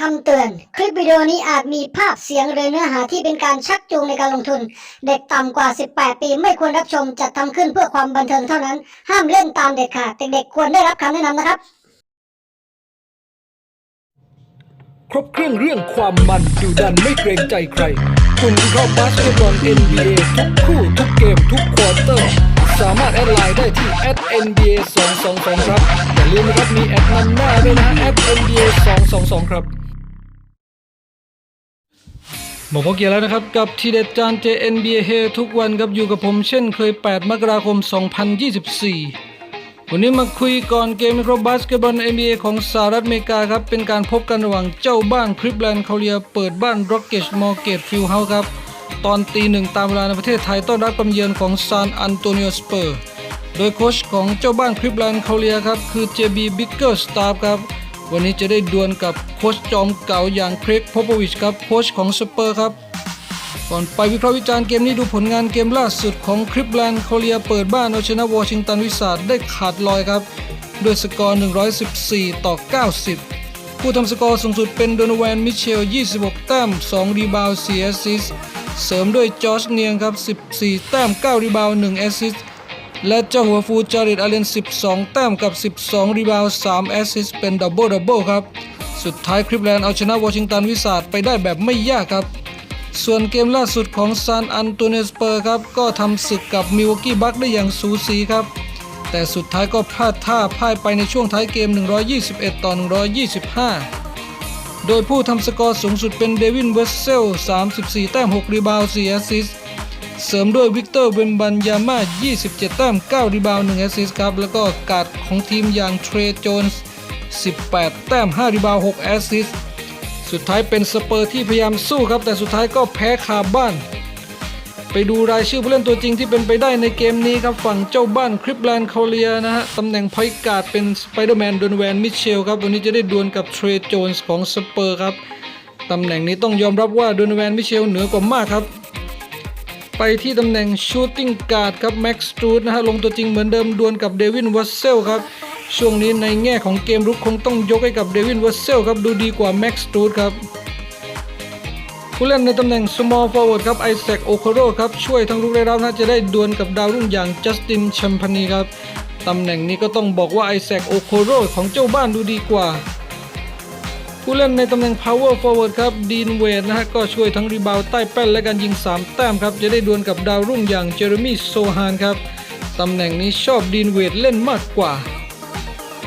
คำเตือน คลิปวิดีโอนี้อาจมีภาพเสียงหรือเนื้อหาที่เป็นการชักจูงในการลงทุน เด็กต่ำกว่า 18 ปีไม่ควรรับชมจัดทำขึ้นเพื่อความบันเทิงเท่านั้น ห้ามเล่นตามเด็ดขาดเด็กๆควรได้รับคำแนะนำนะครับ ครบเครื่องเรื่องความมันดูดันไม่เกรงใจใคร คุณเคราบาสเกตบอล NBA ทุกคู่ทุกเกมทุกควอเตอร์ สามารถแอดไลน์ได้ที่ @nba 222ครับอย่าลืมนะครับมีแอดนำหน้าด้วยนะ @nba 222ครับ หมอพอเกียร์แล้วนะครับ กับทีเด็ดจาน JNBA เฮทุกวันครับอยู่กับผมเช่นเคย 8 มกราคม 2024 วันนี้มาคุยก่อนเกมครับบาสเกตบอล NBA ของสหรัฐอเมริกาครับ เป็นการพบกันระหว่างเจ้าบ้านคริปแลนด์คาเรียเปิดบ้านร็อกเกชมอร์เกตฟิลเฮาส์ครับ ตอนตีหนึ่งตามเวลาในประเทศไทยต้อนรับกำเยือนของซานอันโตนิโอสเปอร์ โดยโค้ชของเจ้าบ้านคริปแลนด์คาเรียครับคือ JB Bigger Staff ครับ วันนี้จะได้ดวลกับโค้ชจอมเก่าอย่างเครกพอปวิชครับโค้ชของสเปอร์ครับ ก่อนไปวิเคราะห์วิจารณ์เกมนี้ดูผลงานเกมล่าสุดของคริปแลนด์โคเรียเปิดบ้านเอาชนะวอชิงตันวิสาดได้ขาดลอยครับ ด้วยสกอร์ 114 ต่อ 90 ผู้ทำสกอร์สูงสุดเป็นโดนแวนมิเชล 26 แต้ม 2 รีบาว4แอสซิสเสริมด้วยจอร์จเนียงครับ 14 แต้ม 9 รีบาว 1 แอสซิส และเจ้าหัวฟูจาริดอาเลน 12 แต้มกับ 12 รีบาวด์3แอสซิสเป็นดับเบิลดับเบิลครับ สุดท้ายคริปแลนด์เอาชนะวอชิงตันวิสาดไปได้แบบไม่ยากครับ ส่วนเกมล่าสุดของซานอันโตเนสเปอร์ครับ ก็ทำศึกกับมิวกี้บัคได้อย่างสูสีครับ แต่สุดท้ายก็พลาดท่าพ่ายไปในช่วงท้ายเกม 121 ต่อ 125โดยผู้ทำสกอร์สูงสุดเป็นเดวินเวสเซล 34 แต้ม 6 รีบาวด์4แอสซิสต์ เสริมด้วยวิกเตอร์เวมบันยาม่า 27 แต้ม 9 รีบาว1แอสซิสต์ครับ แล้วก็การ์ดของทีมอย่างเทรโจนส์18 แต้ม 5 รีบาว6แอสซิสต์สุดท้ายเป็นสเปอร์ที่พยายามสู้ครับ แต่สุดท้ายก็แพ้คาบ้าน ไปดูรายชื่อผู้เล่นตัวจริงที่เป็นไปได้ในเกมนี้ครับ ฝั่งเจ้าบ้านคริปแลนด์คาเลียนะฮะ ตำแหน่งพอยการ์ดเป็นสไปเดอร์แมนโดนแวนมิเชลครับ วันนี้จะได้ดวลกับเทรโจนส์ของสเปอร์ครับ ตำแหน่งนี้ต้องยอมรับว่าโดนแวนมิเชลเหนือกว่ามากครับ ไปที่ตำแหน่งชูตติ้งการ์ดครับแม็กซ์สตูดนะฮะลงตัวจริงเหมือนเดิมดวลกับเดวินวัสเซลครับ ช่วงนี้ในแง่ของเกมรุกคงต้องยกให้กับเดวินวัสเซลครับดูดีกว่าแม็กซ์สตูดครับผู้เล่นในตำแหน่ง small forward ครับไอแซคโอโคโรครับ ช่วยทั้งรุกและรับนะจะได้ดวลกับดาวรุ่งอย่างจัสตินแชมพานีครับ ตำแหน่งนี้ก็ต้องบอกว่าไอแซคโอโคโรของเจ้าบ้านดูดีกว่า ผู้เล่นในตำแหน่ง power forward ครับดีนเวดนะฮะก็ช่วยทั้งรีบาวใต้แป้นและการยิง 3 แต้มครับ จะได้ดวลกับดาวรุ่งอย่างเจอร์มี่โซฮานครับ ตำแหน่งนี้ชอบดีนเวดเล่นมากกว่า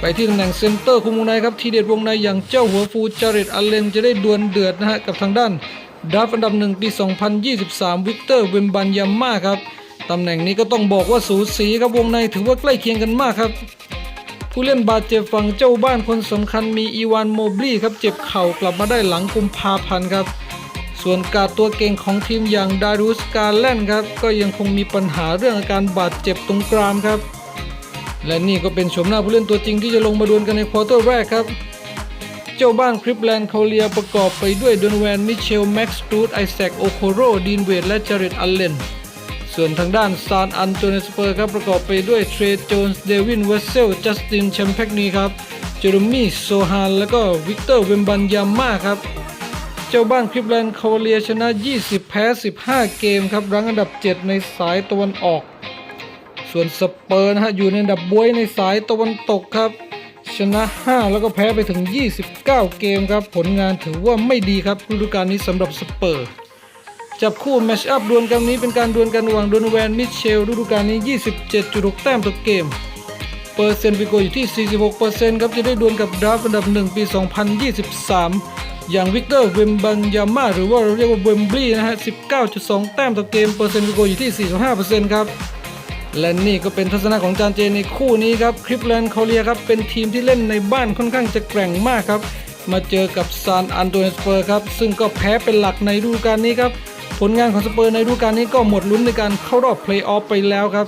ไปที่ตำแหน่งเซนเตอร์คุมวงในครับ ทีเด็ดวงในอย่างเจ้าหัวฟูจาริดอัลเลนจะได้ดวลเดือดนะฮะกับทางด้านดราฟต์อันดับหนึ่งปี 2023 วิกเตอร์เวมบันยาม่าครับตำแหน่งนี้ก็ต้องบอกว่าสูสีครับวงในถือว่าใกล้เคียงกันมากครับ ผู้เล่นบาดเจ็บฝั่งเจ้าบ้านคนสำคัญมีอีวานโมบลีครับเจ็บเข่ากลับมาได้หลังกุมภาพันธ์ครับ ส่วนการตัวเก่งของทีมอย่างดารุสกาแลนครับก็ยังคงมีปัญหาเรื่องอาการบาดเจ็บตรงกรามครับ และนี่ก็เป็นชมหน้าผู้เล่นตัวจริงที่จะลงมาดวลกันในควอเตอร์แรกครับ เจ้าบ้านคริปแลนด์คาเลียประกอบไปด้วยดนแวนมิเชลแม็กซ์ตูดไอแซคโอโคโรดีนเวดและจาริดอัลเลน ส่วนทางด้านซานอันโตเนสเปอร์ครับประกอบไปด้วยเทรโจนส์เดวินเวสเซลจัสตินแชมเปกนีครับเจอร์มี่โซฮานและก็วิกเตอร์เวมบันยาม่าครับเจ้าบ้านคริปแลนด์คาเลียชนะ 20 แพ้ 15 เกมครับรั้งอันดับ 7 ในสายตะวันออก ส่วนสเปอร์นะฮะอยู่ในอันดับบวยในสายตะวันตกครับ ชนะ 5 แล้วก็แพ้ไปถึง 29 เกมครับ ผลงานถือว่าไม่ดีครับฤดูกาลนี้สำหรับสเปอร์ จับคู่แมชอัพดวลกันนี้เป็นการดวลกันระหว่างโดนแวนมิเชลฤดูกาลนี้ 27.6 แต้มต่อเกม เปอร์เซ็นต์ฟิโกอยู่ที่ 46%ครับจะได้ดวลกับดราฟอันดับ 1 ปี 2023 อย่างวิกเตอร์เวมบังยาม่าหรือว่าเราเรียกว่าเวมบลีนะฮะ 19.2 แต้มต่อเกม เปอร์เซ็นต์ฟิโกอยู่ที่ 45%ครับและนี่ก็เป็นทัศนะของจานเจในคู่นี้ครับคริปแลนด์คาเลียครับเป็นทีมที่เล่นในบ้านค่อนข้างจะแกร่งมากครับ มาเจอกับซานอันโตนสเปอร์ครับ ซึ่งก็แพ้เป็นหลักในฤดูกาลนี้ครับ ผลงานของสเปอร์ในฤดูกาลนี้ก็หมดลุ้นในการเข้ารอบเพลย์ออฟไปแล้วครับ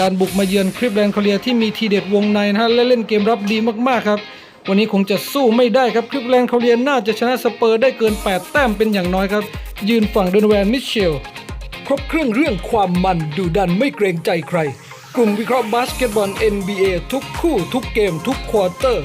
การบุกมาเยือนคริปแลนด์คาเลียที่มีทีเด็ดวงในนะฮะและเล่นเกมรับดีมากๆครับ วันนี้คงจะสู้ไม่ได้ครับคริปแลนด์คาเลียน่าจะชนะสเปอร์ได้เกิน 8 แต้มเป็นอย่างน้อยครับ ยืนฝั่งโดนแวนมิเชลครบเครื่องเรื่องความมันดูดันไม่เกรงใจใคร กลุ่มวิเคราะห์บาสเกตบอล NBA ทุกคู่ทุกเกมทุกควอเตอร์